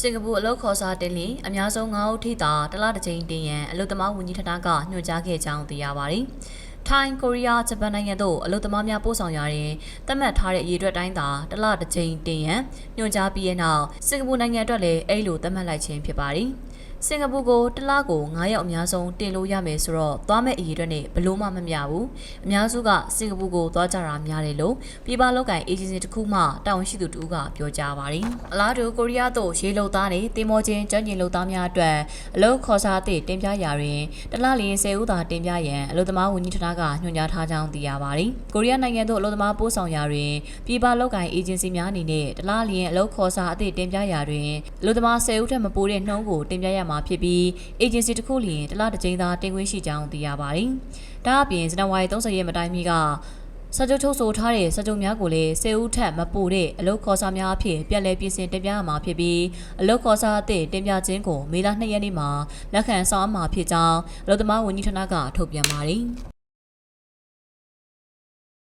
စင်ကာပူအလုပ်ခေါ်စာတင်လင်အများဆုံး9ဦးထိသာတစ်လတစ်ကြိမ်တင်ရန်အလုပ်သမားဝန်ကြီးဌာနကညွှန်ကြားခဲ့ကြောင်းသိရပါတယ်။ထိုင်း၊ကိုရီးယား၊ဂျပန်နိုင်ငံတို့အလုပ်သမားများပို့ဆောင်ရာတွင်သတ်မှတ်ထားတဲ့အရေးအတွက်တိုင်းသာတစ်လတစ်ကြိမ်တင်ရန်ညွှန်ကြားပြီးတဲ့နောက်စင်ကာပူနိုင်ငံအတွက်လည်းအဲ့လိုသတ်မှတ်လိုက်ခြင်းဖြစ်ပါတယ်။ စင်ကာပူကိုတစ်လကို9ရက်အများဆုံးတင်လို့ရမယ်ဆိုတော့သွားမဲ့အရေးအတွက်နဲ့ဘလို့မှမမျှဘူး။အများစုကစင်ကာပူကိုသွားကြတာများတယ်လို့ပြည်ပလောက်ကင်အေဂျင်စီတစ်ခုမှတာဝန်ရှိသူတူကပြောကြားပါတယ်။အလားတူကိုရီးယားသို့ရေလုံသားနဲ့တင်မောချင်းကျွမ်းကျင်လုံသားများအတွက်အလုပ်ခေါ်စာအသည့်တင်ပြရာတွင်တစ်လလျင်10ဦးသာတင်ပြရန်အလုပ်သမားဝန်ကြီးဌာနကညွှန်ကြားထားကြောင်းသိရပါတယ်။ကိုရီးယားနိုင်ငံသို့အလုပ်သမားပို့ဆောင်ရာတွင်ပြည်ပလောက်ကင်အေဂျင်စီများအနေနဲ့တစ်လလျင်အလုပ်ခေါ်စာအသည့်တင်ပြရာတွင်အလုပ်သမား10ဦးထက်မပိုတဲ့နှုန်းကိုတင်ပြရမှာဖြစ်ပြီး agency တစ်ခုလျင်တစ်လတစ်ကြိမ်သာတင်ခွင့်ရှိကြောင်းသိရပါတယ်။ဒါအပြင်ဇန်နဝါရီ30ရက်မတိုင်မီကစာချုပ်ချုပ်ဆိုထားတဲ့စာချုပ်များကိုလည်း10ဦးထက်မပိုတဲ့အလုပ်ခေါ်စာများအဖြစ်ပြန်လည်ပြင်ဆင်တင်ပြရမှာဖြစ်ပြီးအလုပ်ခေါ်စာအသည့်တင်ပြခြင်းကိုမေလ2ရက်နေ့မှာလက်ခံဆောင်အပ်မှာဖြစ်ကြောင်းအလုပ်သမားဝန်ကြီးဌာနကထုတ်ပြန်ပါတယ်။